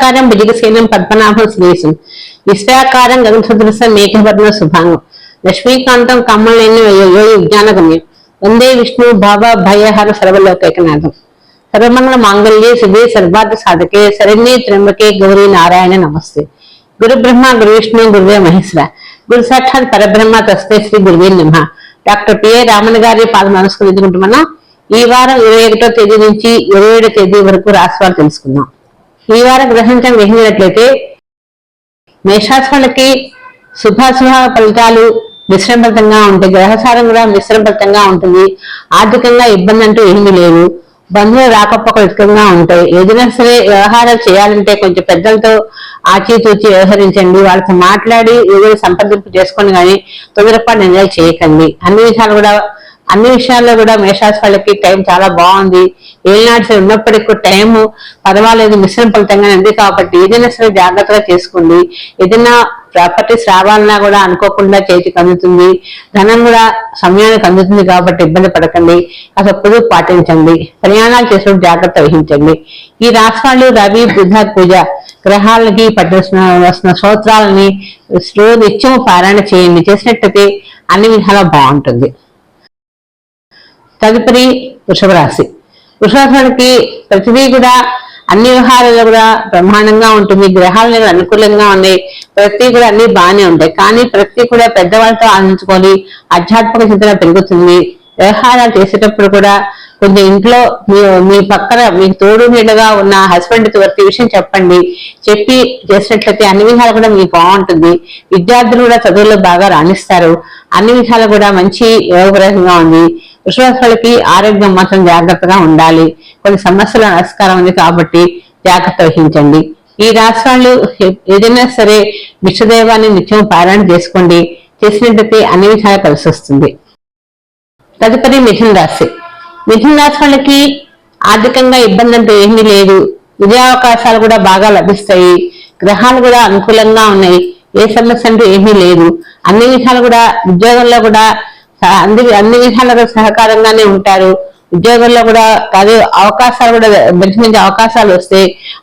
పుష్పాకారం భుజగసేనం పద్మనాభం శ్రీసం విశ్వాకారం గగనసదృశం మేఘవర్ణ శుభాంగం లక్ష్మీకాంతం కమ్మలేని విజ్ఞానగమ్యం వందే విష్ణు బాబా భయహర సర్వలోకైకనాథం సర్వమంగళ మాంగళ్యే శుభే సర్వార్థ సాధకే శరణ్యే త్రింబకే గౌరీ నారాయణ నమస్తే గురు బ్రహ్మ గురు విష్ణు గురువే మహేశ్వర గురు సాక్షాత్ పరబ్రహ్మ తస్తే శ్రీ గురువే నమ డాక్టర్ పిఏ రామన్ గారి పాద నమస్కరించుకుంటున్నాం ఈ వారం ఇరవై ఒకటో తేదీ నుంచి ఇరవై ఏడో తేదీ వరకు రాశివారు తెలుసుకుందాం. ఈ వారం గ్రహించం గ్రహించినట్లయితే మేషాసులకి శుభాశుభ ఫలితాలు మిశ్రమతంగా ఉంటాయి గ్రహసారం కూడా మిశ్రమతంగా ఉంటుంది. ఆర్థికంగా ఇబ్బంది అంటూ ఏమీ లేవు బంధువులు రాకపోకలుగా ఉంటాయి. ఏదైనా సరే వ్యవహారాలు చేయాలంటే కొంచెం పెద్దలతో ఆచితూచి వ్యవహరించండి. వాళ్ళతో మాట్లాడి ఏదైనా సంప్రదింపు చేసుకొని కానీ తొందరపాటు నిర్ణయాలు చేయకండి. అన్ని విషయాలు కూడా అన్ని విషయాల్లో కూడా మేషాస్ వాళ్ళకి టైం చాలా బాగుంది. ఏనాడు సరే ఉన్నప్పటికీ కూడా టైం పర్వాలేదు మిశ్రమ ఫలితంగానే ఉంది కాబట్టి ఏదైనా సరే జాగ్రత్తగా చేసుకోండి. ఏదైనా ప్రాపర్టీస్ రావాలన్నా కూడా అనుకోకుండా చేతికి అందుతుంది. ధనం కూడా సమయానికి అందుతుంది కాబట్టి ఇబ్బంది పడకండి. అసలు పొదుపు పాటించండి. ప్రయాణాలు చేసినప్పుడు జాగ్రత్త వహించండి. ఈ రాష్ట్రాలు రవి బుధ పూజ గ్రహాలకి పట్టిన వస్తున్న స్తోత్రాలని స్లో నిత్యం పారాయణ చేయండి. చేసినట్టయితే అన్ని విధాలా బాగుంటుంది. తదుపరి వృషభ రాశి ప్రతిదీ కూడా అన్ని వ్యవహారాలు కూడా బ్రహ్మాండంగా ఉంటుంది గ్రహాలు అనేవి అనుకూలంగా ఉన్నాయి ప్రతి కూడా అన్ని బాగానే ఉంటాయి. కానీ ప్రతి కూడా పెద్దవాళ్ళతో ఆలోచించుకొని ఆధ్యాత్మిక చింతన పెరుగుతుంది. వ్యవహారాలు చేసేటప్పుడు కూడా కొంచెం ఇంట్లో మీ మీ పక్కన మీకు తోడు నీడగా ఉన్న హస్బెండ్ ప్రతి విషయం చెప్పండి. చెప్పి చేసినట్లయితే అన్ని విధాలు కూడా మీకు బాగుంటుంది. విద్యార్థులు కూడా చదువుల్లో బాగా రాణిస్తారు. అన్ని విధాలు కూడా మంచి యోగపరంగా ఉంది. విశ్వాసాలకి ఆరోగ్యం మాత్రం జాగ్రత్తగా ఉండాలి. కొన్ని సమస్యల నమస్కారం ఉంది కాబట్టి జాగ్రత్త వహించండి. ఈ రాష్ట్రాలు ఏదైనా సరే విశ్వదేవాన్ని నిత్యం పారాయణ చేసుకోండి. చేసినట్టయితే అన్ని విషయాలు కలిసి వస్తుంది తదుపరి మిథున రాశి. మిథున రాశి వాళ్ళకి ఆర్థికంగా ఇబ్బంది అంటూ ఏమీ లేదు. విజయావకాశాలు కూడా బాగా లభిస్తాయి. గ్రహాలు కూడా అనుకూలంగా ఉన్నాయి. ఏ సమస్య అంటూ ఏమీ లేదు. అన్ని విషయాలు కూడా ఉద్యోగంలో కూడా అన్ని అన్ని విధాలుగా సహకారంగానే ఉంటారు. ఉద్యోగంలో కూడా కాదు అవకాశాలు కూడా మంచి మంచి అవకాశాలు వస్తే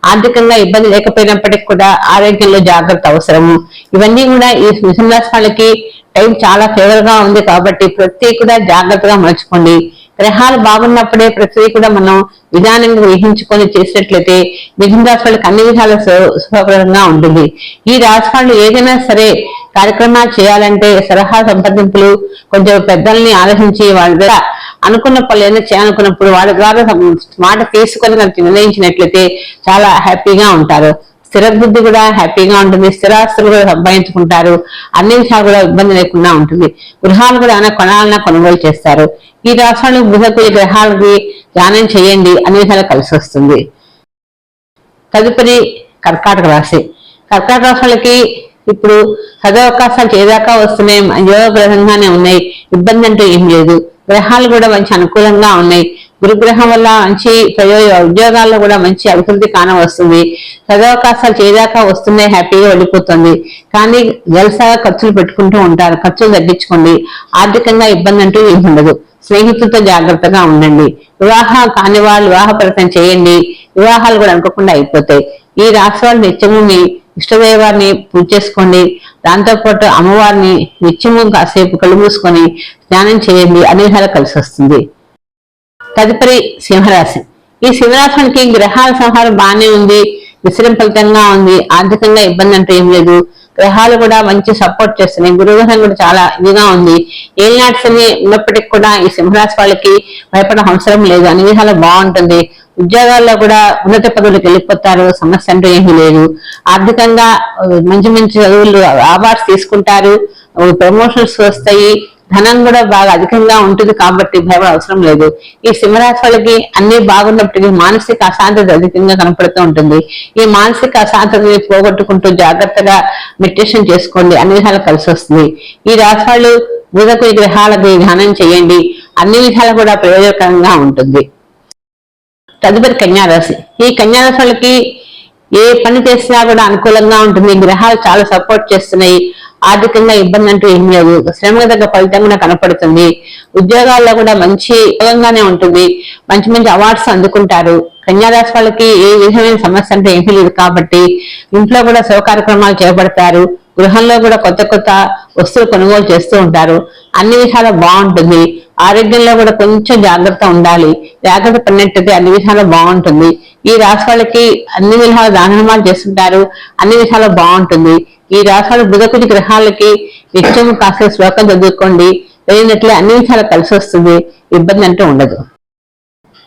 ఆర్థికంగా ఇబ్బంది లేకపోయినప్పటికీ కూడా ఆరోగ్యంలో జాగ్రత్త అవసరము. ఇవన్నీ కూడా ఈ మిథున రాశి వాళ్ళకి టైం చాలా ఫేవర్గా ఉంది కాబట్టి ప్రతి కూడా జాగ్రత్తగా మలుచుకోండి. గ్రహాలు బాగున్నప్పుడే ప్రతి కూడా మనం విధానంగా గ్రహించుకొని చేసినట్లయితే మిథున రాశి వాళ్ళకి అన్ని విధాల సు- ఉంటుంది. ఈ రాశి వాళ్ళు ఏదైనా సరే కార్యక్రమాలు చేయాలంటే సలహా సంప్రదింపులు కొంచెం పెద్దల్ని ఆలోచించి వాళ్ళ ద్వారా అనుకున్న పనులు ఏదైనా చేయాలనుకున్నప్పుడు వాళ్ళ ద్వారా మాట తీసుకొని కనుక నిర్ణయించినట్లయితే చాలా హ్యాపీగా ఉంటారు. స్థిరబుద్ధి కూడా హ్యాపీగా ఉంటుంది. స్థిరాస్తులు కూడా సంపాదించుకుంటారు. అన్ని విషయాలు కూడా ఇబ్బంది లేకుండా ఉంటుంది. గృహాలు కూడా ఏమైనా కొనాలన్నా కొనుగోలు చేస్తారు. ఈ రాష్ట్రాలు గృహకు ఈ గ్రహాలకి ధ్యానం చేయండి అన్ని విషయాలు కలిసి వస్తుంది. తదుపరి కర్కాటక రాశి. కర్కాటక రాశులకి ఇప్పుడు సదవకాశాలు చేదాకా వస్తున్నాయి. యోగగ్రహంగానే ఉన్నాయి. ఇబ్బంది అంటూ ఏం లేదు. గ్రహాలు కూడా మంచి అనుకూలంగా ఉన్నాయి. గురుగ్రహం వల్ల మంచి ప్రయోజ ఉద్యోగాల్లో కూడా మంచి అభివృద్ధి కాన వస్తుంది చదవకాశాలు చేదాకా వస్తున్నాయి హ్యాపీగా వెళ్ళిపోతుంది కానీ జలసాగా ఖర్చులు పెట్టుకుంటూ ఉంటారు. ఖర్చులు తగ్గించుకోండి. ఆర్థికంగా ఇబ్బంది అంటూ ఏమి ఉండదు. స్నేహితులతో జాగ్రత్తగా ఉండండి. వివాహ కాని వాళ్ళు వివాహ ప్రయత్నం చేయండి. వివాహాలు కూడా అనుకోకుండా అయిపోతాయి. ఈ రాశి వాళ్ళు నిత్యము మీ ఇష్టదైవాన్ని పూజ చేసుకోండి. దాంతోపాటు అమ్మవారిని నిత్యము కాసేపు కళ్ళు మూసుకొని స్నానం చేయండి. అన్ని కలిసి వస్తుంది. తదుపరి సింహరాశి. ఈ సింహరాశికి గ్రహాల సంహారం బాగానే ఉంది విశ్రం ఫలితంగా ఉంది ఆర్థికంగా ఇబ్బంది అంటే ఏం లేదు. గ్రహాలు కూడా మంచి సపోర్ట్ చేస్తున్నాయి. గురుగ్రహం కూడా చాలా ఇదిగా ఉంది. ఏ నాట్స్ ఉన్నప్పటికీ కూడా ఈ సింహరాశి వాళ్ళకి భయపడ అవసరం లేదు. అన్ని విధాలు బాగుంటుంది. ఉద్యోగాల్లో కూడా ఉన్నత పదవులకు వెళ్ళిపోతారు. సమస్య అంటూ ఏమీ లేదు. ఆర్థికంగా మంచి మంచి చదువులు అవార్డ్స్ తీసుకుంటారు. ప్రమోషన్స్ వస్తాయి. ధనం కూడా బాగా అధికంగా ఉంటుంది కాబట్టి భయం అవసరం లేదు. ఈ సింహరాశి వాళ్ళకి అన్ని బాగున్నప్పటికీ మానసిక అశాంతత అధికంగా కనపడుతూ ఉంటుంది. ఈ మానసిక అశాంతతని పోగొట్టుకుంటూ జాగ్రత్తగా మెడిటేషన్ చేసుకోండి. అన్ని విధాలు కలిసి వస్తుంది. ఈ రాశి వాళ్ళు బుధకు ఈ గ్రహాలకు ధ్యానం చేయండి. అన్ని విధాలు కూడా ప్రయోజనకరంగా ఉంటుంది. తదుపరి కన్యారాశి ఈ కన్యారాశి వాళ్ళకి ఏ పని చేసినా కూడా అనుకూలంగా ఉంటుంది. గ్రహాలు చాలా సపోర్ట్ చేస్తున్నాయి. ఆర్థికంగా ఇబ్బంది అంటూ ఏం లేదు. శ్రమకు తగ్గ ఫలితం కూడా కనపడుతుంది. ఉద్యోగాల్లో కూడా మంచి ఉపయోగంగానే ఉంటుంది. మంచి మంచి అవార్డ్స్ అందుకుంటారు. కన్యారాశి వాళ్ళకి ఏ విధమైన సమస్య అంటే ఏమీ లేదు కాబట్టి ఇంట్లో కూడా శుభ కార్యక్రమాలు చేపడతారు. గృహంలో కూడా కొత్త కొత్త వస్తువులు కొనుగోలు చేస్తూ ఉంటారు. అన్ని విధాలా బాగుంటుంది. ఆరోగ్యంలో కూడా కొంచెం జాగ్రత్త ఉండాలి. జాగ్రత్త పడినట్టయితే అన్ని విధాలా బాగుంటుంది. ఈ రాశి వాళ్ళకి అన్ని విధాల దానమాలు చేస్తుంటారు. అన్ని విధాలా బాగుంటుంది. ఈ రాసాలు బుధకుడి గ్రహాలకి నిత్యం కాస్త శ్లోకం చదువుకోండి. వెళ్ళినట్లే అన్ని విషయాలు కలిసి వస్తుంది. ఇబ్బంది అంటూ ఉండదు.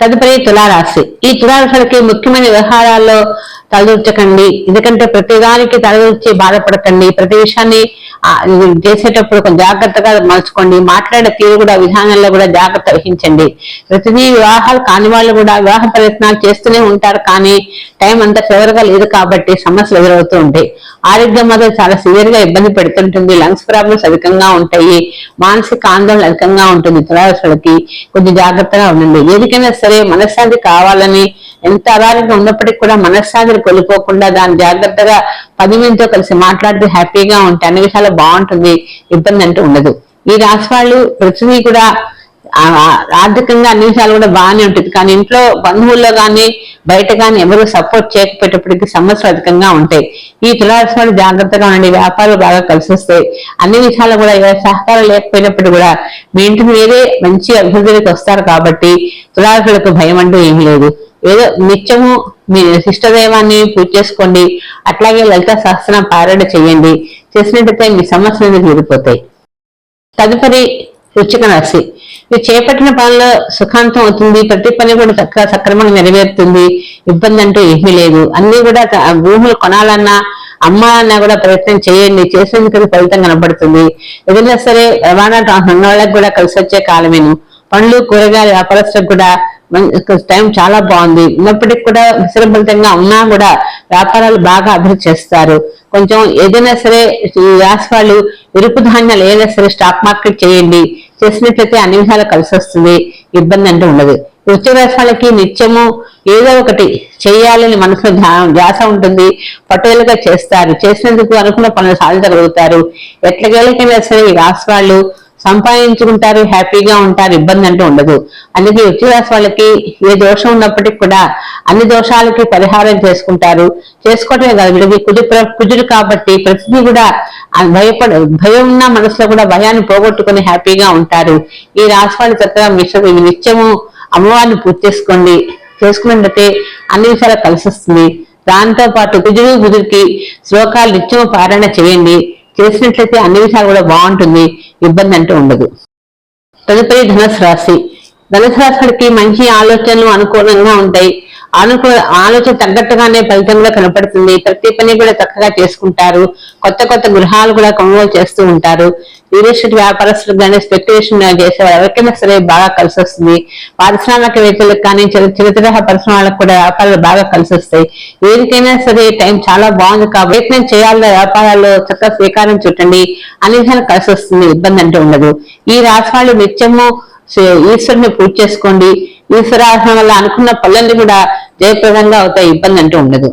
తదుపరి తులారాశి. ఈ తులారాశులకి ముఖ్యమైన వ్యవహారాల్లో తలదూర్చకండి. ఎందుకంటే ప్రతిదానికి తలదూర్చి బాధపడకండి. ప్రతి విషయాన్ని చేసేటప్పుడు కొంచెం జాగ్రత్తగా మలుచుకోండి. మాట్లాడే తీరు కూడా విధానంలో కూడా జాగ్రత్త వహించండి. ప్రతిదీ వివాహాలు కాని వాళ్ళు కూడా వివాహ ప్రయత్నాలు చేస్తూనే ఉంటారు. కానీ టైం అంత ఫేవర్గా లేదు కాబట్టి సమస్యలు ఎదురవుతూ ఉంటాయి. ఆరోగ్యం మాత్రం చాలా సివియర్గా ఇబ్బంది పెడుతుంటుంది. లంగ్స్ ప్రాబ్లమ్స్ అధికంగా ఉంటాయి. మానసిక ఆందోళన అధికంగా ఉంటుంది. తులారాశులకి కొంచెం జాగ్రత్తగా ఉండండి. ఏదికైనా సరే మనశ్శాంతి కావాలని ఎంత అనారోగ్యం ఉన్నప్పటికీ కూడా మనశ్శాంతిని కోల్పోకుండా దాన్ని జాగ్రత్తగా పది మందితో కలిసి మాట్లాడితే హ్యాపీగా ఉంటే అన్ని విషయాలు బాగుంటుంది ఇబ్బంది అంటూ ఉండదు. ఈ రాశి వాళ్ళు పృథ్వీ కూడా ఆర్థికంగా అన్ని విషయాలు కూడా బాగానే ఉంటుంది. కానీ ఇంట్లో బంధువుల్లో కానీ బయట కానీ ఎవరు సపోర్ట్ చేయకపోయేటప్పటికి సమస్యలు అధికంగా ఉంటాయి. ఈ తులారాశి వాళ్ళు జాగ్రత్తగా ఉండండి. వ్యాపారాలు బాగా కలిసి వస్తాయి. అన్ని విషయాలు కూడా ఏ సహకారం లేకపోయినప్పుడు కూడా మీ ఇంటి మీదే మంచి అభివృద్ధికి వస్తారు కాబట్టి తులారాశులకు భయం అంటూ ఏమీ లేదు. ఏదో నిత్యము మీ శిష్టదైవాన్ని పూజ చేసుకోండి. అట్లాగే లలిత సహస్రం పారాయణ చేయండి. చేసినట్టయితే మీ సమస్యలు తీరిపోతాయి తదుపరి వృచ్చిక రాశి. మీరు చేపట్టిన పనుల్లో సుఖాంతం అవుతుంది. ప్రతి పని కూడా చక్కగా సక్రమంగా నెరవేరుతుంది. ఇబ్బంది అంటూ ఏమీ లేదు. అన్ని కూడా భూములు కొనాలన్నా అమ్మాలన్నా కూడా ప్రయత్నం చేయండి. చేసేందుకు ఫలితం కనబడుతుంది. ఏదైనా సరే రవాణా ట్రాన్స్ వాళ్ళకి కూడా కలిసి వచ్చే కాలమేను. పండ్లు కూరగాయల వ్యాపారస్తులకు కూడా టైం చాలా బాగుంది. ఉన్నప్పటికి కూడా విశ్రభరితంగా ఉన్నా కూడా వ్యాపారాలు బాగా అభివృద్ధి చేస్తారు. కొంచెం ఏదైనా సరే ఈ వాళ్ళు ఎరుపు ధాన్యాలు ఏదైనా సరే స్టాక్ మార్కెట్ చేయండి. చేసినట్లయితే అన్ని విధాలు కలిసి వస్తుంది. ఇబ్బంది అంటూ ఉండదు. వృత్తి నిత్యము ఏదో ఒకటి చేయాలని మనసులో ధ్యా- ధ్యాస ఉంటుంది. పట్టుదలగా చేస్తారు. చేసినందుకు అనుకున్న పనులు సాధించగలుగుతారు. ఎట్లకెళ్ళకైనా సరే ఈ రాశి వాళ్ళు సంపాదించుకుంటారు హ్యాపీగా ఉంటారు ఇబ్బంది అంటూ ఉండదు. అందుకే వృత్తి రాశి వాళ్ళకి ఏ దోషం ఉన్నప్పటికీ కూడా అన్ని దోషాలకి పరిహారం చేసుకుంటారు. చేసుకోవటమే కాదు వీళ్ళకి కుజు ప్ర- కుజుడు కాబట్టి ప్రతిదీ కూడా భయపడ భయం ఉన్న మనసులో కూడా భయాన్ని పోగొట్టుకుని హ్యాపీగా ఉంటారు. ఈ రాశి వాళ్ళు చక్కగా మిశ్ర నిత్యము అమ్మవారిని పూర్తి చేసుకోండి. చేసుకున్నట్లయితే అన్ని విషయాలు కలిసి వస్తుంది. దాంతో పాటు కుజుడు బుజుడికి శ్లోకాలు నిత్యము పారాయణ చేయండి. చేసినట్లయితే అన్ని విషయాలు కూడా బాగుంటుంది ఇబ్బంది అంటూ ఉండదు. తదుపరి ధనుసు రాశి ధనుసు రాశికి మంచి ఆలోచనలు అనుకూలంగా ఉంటాయి. అనుకూల ఆలోచన తగ్గట్టుగానే ఫలితం కూడా కనపడుతుంది. ప్రతి పని కూడా చక్కగా చేసుకుంటారు. కొత్త కొత్త గృహాలు కూడా కొనుగోలు చేస్తూ ఉంటారు. రియల్ ఎస్టేట్ వ్యాపారస్తులకు కానీ స్పెక్యులేషన్ చేసే ఎవరికైనా సరే బాగా కలిసి వస్తుంది. పారిశ్రామికవేత్తలకు కానీ చిన్న పరిశ్రమలకు కూడా వ్యాపారాలు బాగా కలిసి వస్తాయి. ఏదికైనా సరే టైం చాలా బాగుంది కాబట్టి ప్రయత్నం చేయాలి వ్యాపారాల్లో చక్కగా శ్రీకారం చుట్టండి. అన్ని విధాలు కలిసి వస్తుంది. ఇబ్బంది అంటూ ఉండదు. ఈ రాశి వాళ్ళు నిత్యము ఈశ్వరుని పూజ చేసుకోండి. ఈశ్వరాసనం వల్ల అనుకున్న పనులన్నీ కూడా జయప్రదంగా అవుతాయి ఇబ్బంది అంటూ ఉండదు.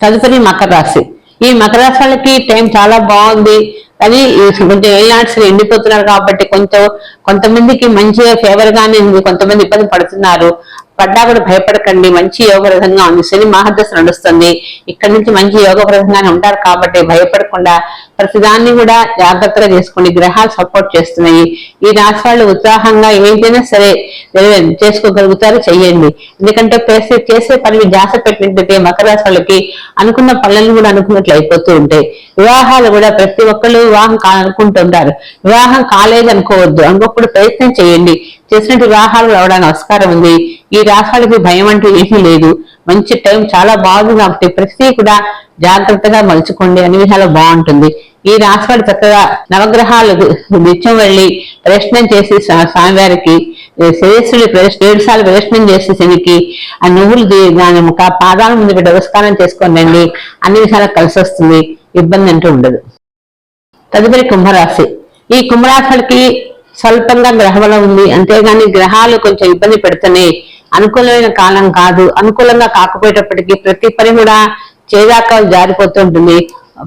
తదుపరి మకర రాశి. ఈ మకర రాశి వాళ్ళకి టైం చాలా బాగుంది. కానీ కొంచెం ఏళ్ళనాటి ఎండిపోతున్నారు కాబట్టి కొంచెం కొంతమందికి మంచిగా ఫేవర్ గానే ఉంది. కొంతమంది ఇబ్బంది పడుతున్నారు. పడ్డా కూడా భయపడకండి. మంచి యోగప్రదంగా ఉంది. శని మహాదశ నడుస్తుంది. ఇక్కడ నుంచి మంచి యోగప్రదంగానే ఉంటారు కాబట్టి భయపడకుండా ప్రతిదాన్ని కూడా జాగ్రత్తగా చేసుకోండి గ్రహాలు సపోర్ట్ చేస్తున్నాయి. ఈ రాశి వాళ్ళు ఉత్సాహంగా ఏదైనా సరే చేసుకోగలుగుతారు చెయ్యండి. ఎందుకంటే చేసే చేసే పని జాస పెట్టినట్టయితే మకర రాశి వాళ్ళకి అనుకున్న పనులను కూడా అనుకున్నట్లు అయిపోతూ ఉంటాయి. వివాహాలు కూడా ప్రతి ఒక్కళ్ళు వివాహం కానుకుంటుంటారు వివాహం కాలేదు అనుకోవద్దు అనుకోప్పుడు ప్రయత్నం చేయండి చేసినట్టు వివాహాలు రావడానికి ఆస్కారం ఉంది. ఈ రాష్ట్రాలకి భయం అంటూ ఏమీ లేదు. మంచి టైం చాలా బాగుంది కాబట్టి ప్రతి కూడా జాగ్రత్తగా మలుచుకోండి. అన్ని విధాలు బాగుంటుంది. ఈ రాశివాడు చక్కగా నవగ్రహాలు నిత్యం వెళ్ళి ప్రదర్శనం చేసి స్వామివారికి శ్రేయస్సుని ఏడు సార్లు ప్రదర్శనం చేసి శనికి ఆ నువ్వులు దాని ముఖ పాదాల ముందు నమస్కారం చేసుకొని రండి. అన్ని విషయాలకు కలిసి వస్తుంది. ఇబ్బంది అంటూ ఉండదు. తదుపరి కుంభరాశి. ఈ కుంభరాశులకి స్వల్పంగా గ్రహబలం ఉంది. అంతేగాని గ్రహాలు కొంచెం ఇబ్బంది పెడుతున్నాయి అనుకూలమైన కాలం కాదు. అనుకూలంగా కాకపోయేటప్పటికీ ప్రతి పని కూడా చేదాకా జారిపోతూ ఉంటుంది.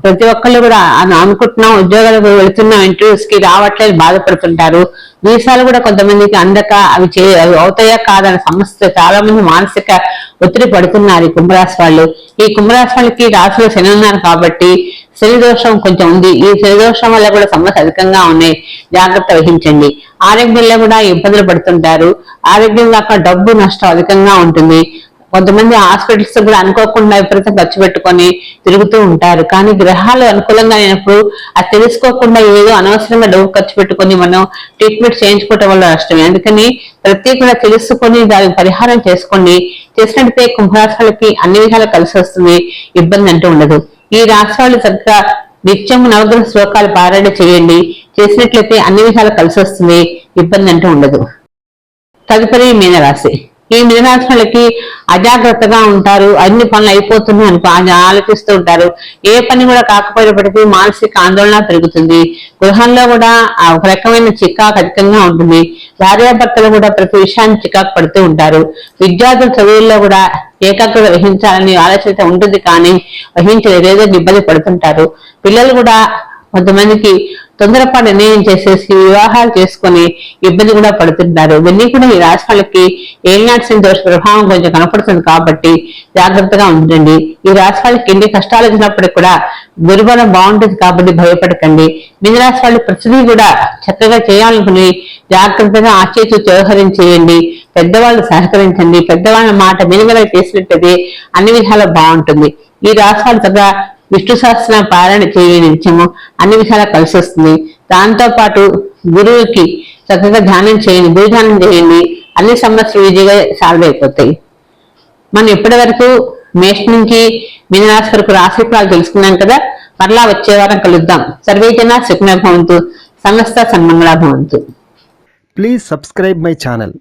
ప్రతి ఒక్కళ్ళు కూడా అనుకుంటున్నాం ఉద్యోగాలకు వెళుతున్నాం ఇంటర్వ్యూస్కి రావట్లేదు బాధపడుతుంటారు. వీసాలు కూడా కొంతమందికి అందక అవి చే అవి అవుతాయా కాదన్న సమస్య చాలా మంది మానసిక ఒత్తిడి పడుతున్నారు ఈ కుంభరాశి వాళ్ళు. ఈ కుంభరాశి వాళ్ళకి రాశిలో శని ఉన్నారు కాబట్టి శనిదోషం కొంచెం ఉంది. ఈ శనిదోషం వల్ల కూడా సమస్య అధికంగా ఉన్నాయి. జాగ్రత్త వహించండి. ఆరోగ్యంలో కూడా ఇబ్బందులు పడుతుంటారు. ఆరోగ్యం కాక డబ్బు నష్టం అధికంగా ఉంటుంది. కొంతమంది హాస్పిటల్స్ కూడా అనుకోకుండా విపరీతం ఖర్చు పెట్టుకొని తిరుగుతూ ఉంటారు. కానీ గ్రహాలు అనుకూలంగా అయినప్పుడు అది తెలుసుకోకుండా ఏదో అనవసరంగా డబ్బు ఖర్చు పెట్టుకొని మనం ట్రీట్మెంట్ చేయించుకోవటం వల్ల నష్టమే. అందుకని ప్రత్యేకంగా తెలుసుకొని దానికి పరిహారం చేసుకోండి చేసినట్టే కుంభరాశులకి అన్ని విధాలు కలిసి వస్తుంది. ఇబ్బంది అంటూ ఉండదు. ఈ రాష్ట్రాలు వాళ్ళు చక్కగా నిత్యం నవగ్రహ శ్లోకాలు పారాయణ చేయండి. చేసినట్లయితే అన్ని విధాలు కలిసి వస్తుంది. ఇబ్బంది అంటూ ఉండదు. తదుపరి మీనరాశి. ఈ మీనరాశి అజాగ్రత్తగా ఉంటారు. అన్ని పనులు అయిపోతున్నాయి అనుకో ఆలోచిస్తూ ఉంటారు. ఏ పని కూడా కాకపోయినప్పటికీ మానసిక ఆందోళన పెరుగుతుంది. గృహంలో కూడా ఒక రకమైన చికాకు అధికంగా ఉంటుంది. భార్యాభర్తలు కూడా ప్రతి విషయాన్ని చికాకు పడుతూ ఉంటారు. విద్యార్థుల చదువుల్లో కూడా ఏకాగ్రత వహించాలని ఆలోచన ఉంటుంది కానీ వహించలేదు ఏదో ఇబ్బంది పడుతుంటారు. పిల్లలు కూడా కొంతమందికి తొందరపాటు నిర్ణయం చేసేసి వివాహాలు చేసుకొని ఇబ్బంది కూడా పడుతున్నారు. ఇవన్నీ కూడా ఈ రాశి వాళ్ళకి ఏలినాటి శని దోష ప్రభావం కొంచెం కనపడుతుంది కాబట్టి జాగ్రత్తగా ఉండండి. ఈ రాశి వాళ్ళకి ఎన్ని కష్టాలు వచ్చినప్పటికీ కూడా గురుబలం బాగుంటుంది కాబట్టి భయపడకండి. మిగతా వాళ్ళు ప్రతిదీ కూడా చక్కగా చేయాలనుకుని జాగ్రత్తగా ఆచేతు వ్యవహరించేయండి పెద్దవాళ్ళు సహకరించండి. పెద్దవాళ్ళ మాట మెనుగల చేసినట్టయితే అన్ని విధాలు బాగుంటుంది. ఈ రాష్ట్రాలు వాళ్ళు చక్కగా విష్ణు సహస్ర పారాయణ చేయని నిత్యము అన్ని విధాలా కలిసి వస్తుంది దాంతో పాటు గురువుకి చక్కగా ధ్యానం చేయండి గురుధ్యానం చేయండి. అన్ని సమస్యలు ఈజీగా సాల్వ్ అయిపోతాయి. మనం ఇప్పటి వరకు మేష్ నుంచి మీనరాశి వరకు రాశి ఫలాలు తెలుసుకున్నాం కదా? మరలా వచ్చే వారం కలుద్దాం. సర్వేజన సుఖమే భవంతు సమస్త సన్మంగళ భవంతు. Please subscribe my channel